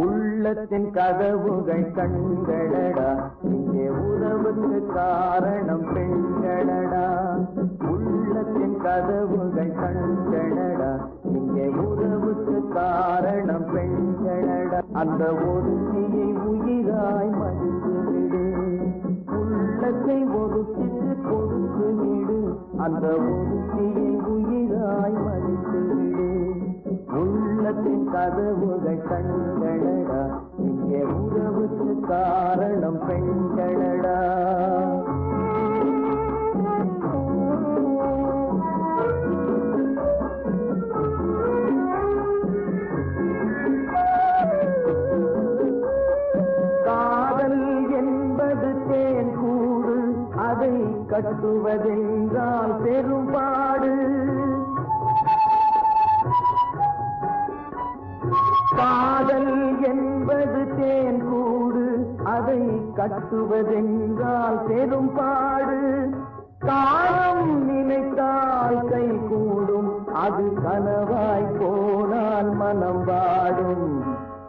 உள்ளத்தின் கதவுகள் கண்களடா. இங்கே உறவுக்கு காரணம் பெண்களடா. உள்ளத்தின் கதவுகள் கண்களடா. இங்கே உறவுக்கு காரணம் பெண்களடா. அந்த ஒருத்தியை உயிராய் மதித்து விடு உள்ளத்தை ஒதுக்கிட்டு கொடுத்து விடு அந்த ஒருத்தியை உயிராய் மதித்து விடு உள்ளத்தின் கதவுகள் கண்களடா இங்கே உறவுக்கு காரணம் பெண்களடா கட்டுவதென்றால் பெரும்பாடு. என்பது தேன் கூடு. அதை கட்டுவதென்றால் பெரும் பாடு. காலம் நினைத்தால் கை கூடும். அது கனவாய் போனால் மனம் வாடும்.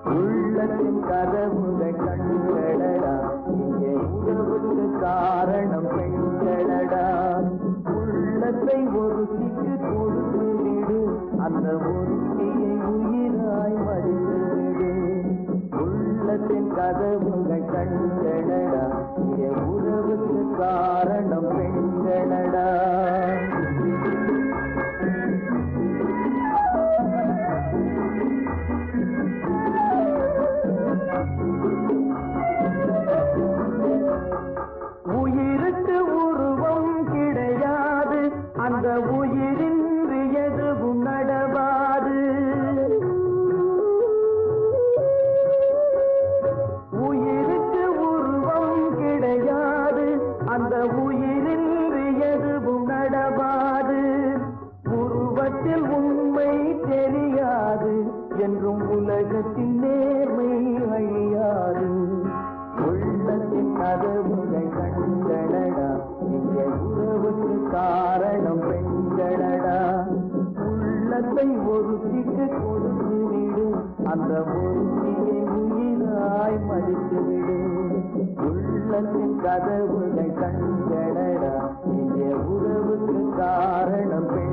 உள்ளத்தின் கதவுகள் கண்களடா. இங்கே உறவுக்கு காரணம் பெண்களடா. உள்ளத்தை ஒரு சிக்கு கொடுத்து விடு. அந்த ஒரு உள்ளத்தின் கதவுகள் கண்களடா என் உறவுக்கு காரணம் பெண்களடா உயிருக்கு உருவம் கிடையாது. அந்த அந்த உயிரின்றி எதுவும் நடவாது. உருவத்தில் உண்மை தெரியாது என்றும் உலகத்தின் நேர்மை அழியாது உள்ளத்தின் கதவுகள் கண்களடா இந்த உறவுக்கு காரணம் பெண்களடா. உள்ளத்தை ஒருத்திக்கு கொடுத்துவிடும் அந்த ஒருத்தி உயிராய் மதித்துவிடு உள்ளத்தின் கதவுகள் கண்களடா இங்கே உறவுக்கு காரணம் பெண்